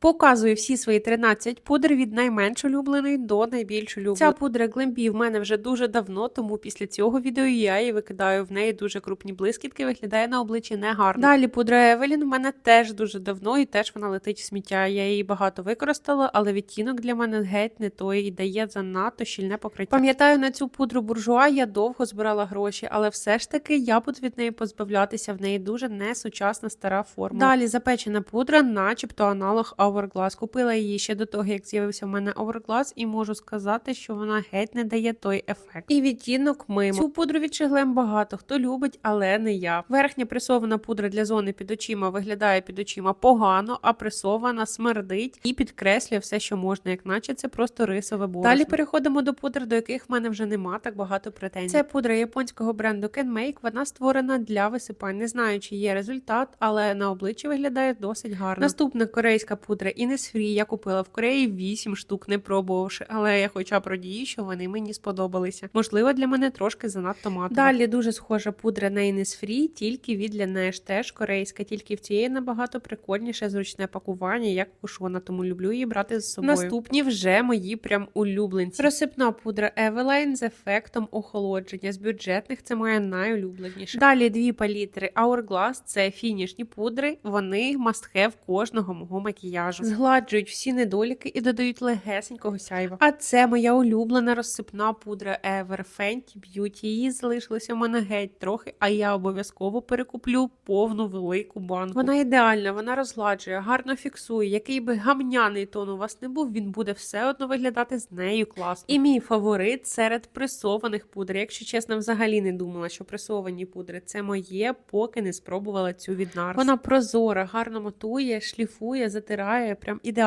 Показую всі свої 13 пудр від найменш улюбленої до найбільш улюбленої. Ця пудра Glambi в мене вже дуже давно, тому після цього відео я її викидаю. В неї дуже крупні блискітки, виглядає на обличчі негарно. Далі пудра Евелін в мене теж дуже давно і теж вона летить в сміття. Я її багато використала, але відтінок для мене геть не той і дає занадто щільне покриття. Пам'ятаю, на цю пудру буржуа я довго збирала гроші, але все ж таки я буду від неї позбавлятися. В неї дуже несучасна стара форма. Далі запечена пудра, начебто аналог Hourglass. Купила її ще до того, як з'явився в мене Hourglass, і можу сказати, що вона геть не дає той ефект. І відтінок мимо. Цю пудру від багато хто любить, але не я. Верхня пресована пудра для зони під очима виглядає під очима погано, а пресована смердить і підкреслює все, що можна, як наче це просто рисове борошно. Далі переходимо до пудр, до яких в мене вже нема так багато претензій. Це пудра японського бренду CanMake. Вона створена для висипань. Не знаю, чи є результат, але на обличчі виглядає досить гарно. Наступна корейська пудра Innisfree. Я купила в Кореї 8 штук, не пробувавши, але я хоча б радію, що вони мені сподобалися. Можливо, для мене трошки занадто матова. Далі дуже схожа пудра на Innisfree, тільки від Laneige, теж корейська, тільки в цієї набагато прикольніше зручне пакування, як кушона, тому люблю її брати з собою. Наступні вже мої прям улюбленці. Розсипна пудра Eveline з ефектом охолодження. З бюджетних це моя найулюбленіша. Далі дві палітри Hourglass – це фінішні пудри. Вони must have кожного мого макіяжу. Згладжують всі недоліки і додають легесенького сяйва. А це моя улюблена розсипна пудра Ever Fenty Beauty. Її залишилося в мене геть трохи, а я обов'язково перекуплю повну велику банку. Вона ідеальна, вона розгладжує, гарно фіксує. Який би гамняний тон у вас не був, він буде все одно виглядати з нею класно. І мій фаворит серед пресованих пудр. Якщо чесно, взагалі не думала, що пресовані пудри це моє, поки не спробувала цю від Nars. Вона прозора, гарно матує, шліфує, затирає, прям ідеально.